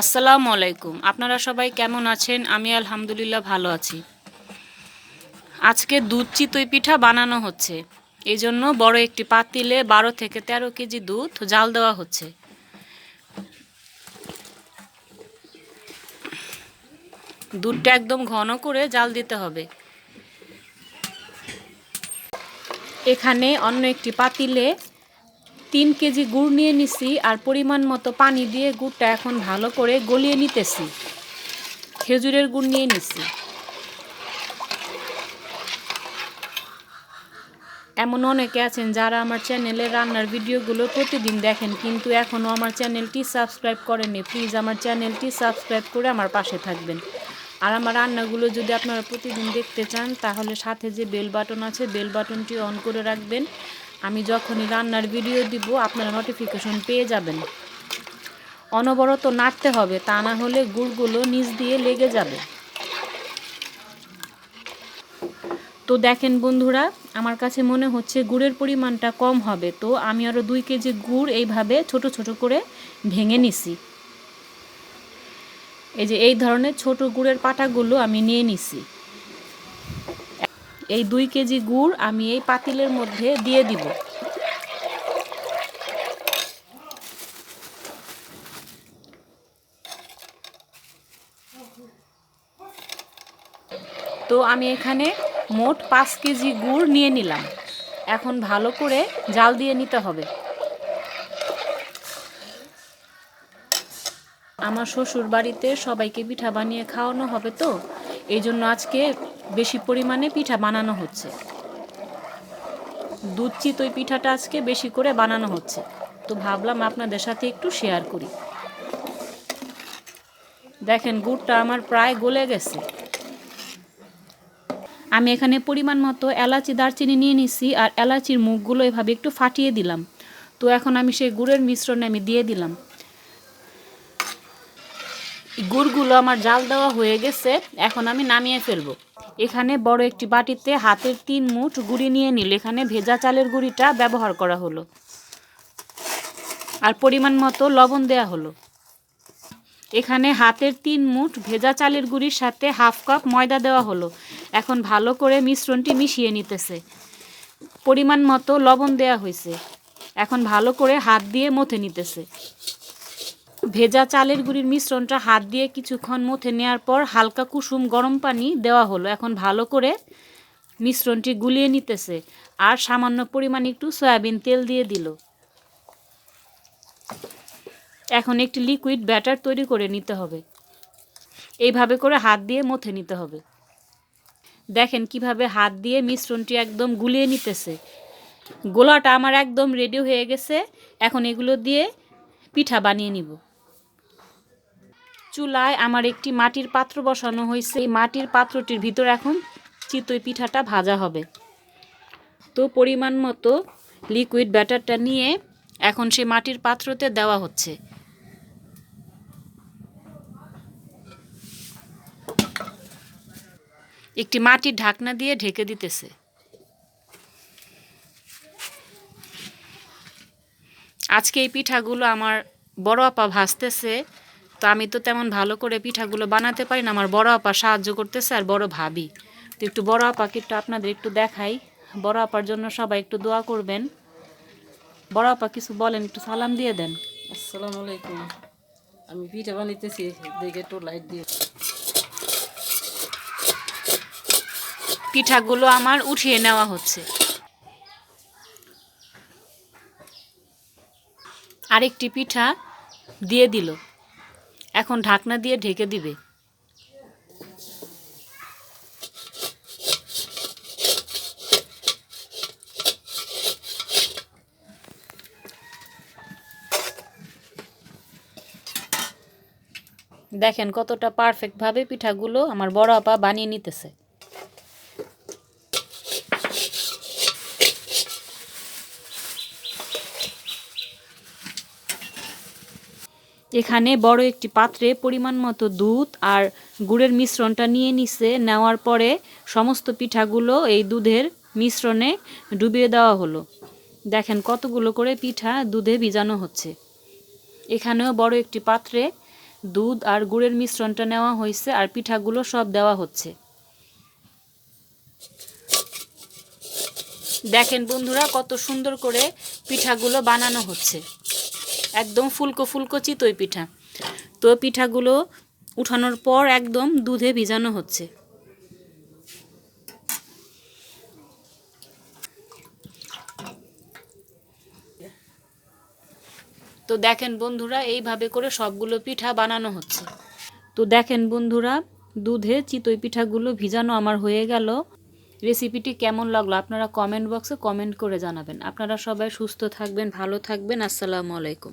আসসালামু আলাইকুম। আপনারা সবাই কেমন আছেন? আমি আলহামদুলিল্লাহ ভালো আছি। আজকে দুধ চিতই পিঠা বানানো হচ্ছে। এই জন্য বড় একটি পাতিলে বারো থেকে তেরো কেজি দুধ জাল দেওয়া হচ্ছে। দুধটা একদম ঘন করে জাল দিতে হবে। এখানে অন্য একটি পাতিলে তিন কেজি গুড় নিয়ে নিছি আর পরিমাণ মতো পানি দিয়ে গুড়টা এখন ভালো করে গলিয়ে নিতেছি। খেজুরের গুড় নিয়ে নিছি। এমন অনেকে আছেন যারা আমার চ্যানেলে রান্নার ভিডিওগুলো প্রতিদিন দেখেন, কিন্তু এখনও আমার চ্যানেলটি সাবস্ক্রাইব করেননি। প্লিজ আমার চ্যানেলটি সাবস্ক্রাইব করে আমার পাশে থাকবেন। আর আমার রান্নাগুলো যদি আপনারা প্রতিদিন দেখতে চান, তাহলে সাথে যে বেল বাটন আছে, বেল বাটনটি অন করে রাখবেন। আমি যখনই রান্নার ভিডিও দিব, আপনারা নোটিফিকেশন পেয়ে যাবেন। অনবরত নাড়তে হবে, তা না হলে গুড়গুলো নিচ দিয়ে লেগে যাবে। তো দেখেন বন্ধুরা, আমার কাছে মনে হচ্ছে গুড়ের পরিমাণটা কম হবে, তো আমি আরও দুই কেজি গুড় এইভাবে ছোট ছোট করে ভেঙে নিছি। এই যে এই ধরনের ছোট গুড়ের পাটাগুলো আমি নিয়ে নিছি। এই দুই কেজি গুড় আমি এই পাতিলের মধ্যে দিয়ে দিব। তো আমি এখানে মোট পাঁচ কেজি গুড় নিয়ে নিলাম। এখন ভালো করে জাল দিয়ে নিতে হবে। আমার শ্বশুর বাড়িতে সবাইকে পিঠা বানিয়ে খাওয়ানো হবে তো। এই জন্য আজকে বেশি পরিমাণে পিঠা বানানো হচ্ছে। দুধ চিতই পিঠাটা আজকে বেশি করে বানানো হচ্ছে। তো ভাবলাম আপনাদের সাথে একটু শেয়ার করি। দেখেন, গুড়টা আমার প্রায় গলে গেছে। আমি এখানে পরিমাণ মতো এলাচি, দারচিনি নিয়ে নিছি আর এলাচির মুখগুলো এভাবে একটু ফাটিয়ে দিলাম। তো এখন আমি সেই গুড়ের মিশ্রণে আমি দিয়ে দিলাম। গুড়গুলো আমার জাল দেওয়া হয়ে গেছে, এখন আমি নামিয়ে ফেলব। এখানে বড় একটি বাটিতে হাতের তিন মুঠ গুড়ি নিয়ে নিল। এখানে ভেজা চালের গুঁড়িটা ব্যবহার করা হলো। আর পরিমাণ মতো লবণ দেয়া হলো। এখানে হাতের তিন মুঠ ভেজা চালের গুঁড়ির সাথে হাফ কাপ ময়দা দেওয়া হলো। এখন ভালো করে মিশ্রণটি মিশিয়ে নিতেছে। পরিমাণ মতো লবণ দেয়া হয়েছে। এখন ভালো করে হাত দিয়ে মথে নিতেছে। ভেজা চালের গুঁড়ির মিশ্রণটা হাত দিয়ে কিছুক্ষণ মথে নেওয়ার পর হালকা কুসুম গরম পানি দেওয়া হলো। এখন ভালো করে মিশ্রণটি গুলিয়ে নিতেছে আর সামান্য পরিমাণ একটু সয়াবিন তেল দিয়ে দিল। এখন একটি লিকুইড ব্যাটার তৈরি করে নিতে হবে। এইভাবে করে হাত দিয়ে মথে নিতে হবে। দেখেন কীভাবে হাত দিয়ে মিশ্রণটি একদম গুলিয়ে নিতেছে। গোলাটা আমার একদম রেডি হয়ে গেছে। এখন এগুলো দিয়ে পিঠা বানিয়ে নিব। চুলায় আমার একটি মাটির পাত্র বসানো হয়েছে। এই মাটির পাত্রটির ভিতর এখন চিতই পিঠাটা ভাজা হবে। তো পরিমাণ মতো লিকুইড ব্যাটারটা নিয়ে এখন সে মাটির পাত্রতে দেওয়া হচ্ছে। একটি মাটির ঢাকনা দিয়ে ঢেকে দিতেছে। আজকে এই পিঠাগুলো আমার বড় আপা ভাজতেছে। তো আমি তো তেমন ভালো করে পিঠাগুলো বানাতে পারি না। আমার বড় আপা সাহায্য করতেছে আর বড় ভাবি। তো একটু বড় আপাকে একটু আপনাদের একটু দেখাই। বড় আপার জন্য সবাই একটু দোয়া করবেন। বড় আপা কিছু বলেন একটু সালাম দিয়ে দেন। আসসালামু আলাইকুম। আমি পিঠা বানাইতেছি দেখে একটু লাইট দিয়ে। পিঠাগুলো আমার উঠিয়ে নেওয়া হচ্ছে। আরেকটি পিঠা দিয়ে দিল। এখন ঢাকনা দিয়ে ঢেকে দিবে। দেখেন কতটা পারফেক্টভাবে পিঠাগুলো আমার বড় আপা বানিয়ে নিতেছে। এখানে বড় একটি পাত্রে পরিমাণ মতো দুধ আর গুড়ের মিশ্রণটা নিয়ে নিছে। নেওয়ার পরে সমস্ত পিঠাগুলো এই দুধের মিশ্রণে ডুবিয়ে দেওয়া হলো। দেখেন কতগুলো করে পিঠা দুধে ভিজানো হচ্ছে। এখানেও বড় একটি পাত্রে দুধ আর গুড়ের মিশ্রণটা নেওয়া হয়েছে আর পিঠাগুলো সব দেওয়া হচ্ছে। দেখেন বন্ধুরা কত সুন্দর করে পিঠাগুলো বানানো হচ্ছে। একদম ফুলকো ফুলকো চিতই পিঠা। তো পিঠাগুলো উঠানোর পর একদম দুধে ভিজানো হচ্ছে। তো দেখেন বন্ধুরা, এইভাবে করে সবগুলো পিঠা বানানো হচ্ছে। তো দেখেন বন্ধুরা, দুধে চিতই পিঠাগুলো ভিজানো আমার হয়ে গেল। রেসিপিটি কেমন লাগল আপনারা কমেন্ট বক্সে কমেন্ট করে জানাবেন। আপনারা সবাই সুস্থ থাকবেন, ভালো থাকবেন। আসসালামু আলাইকুম।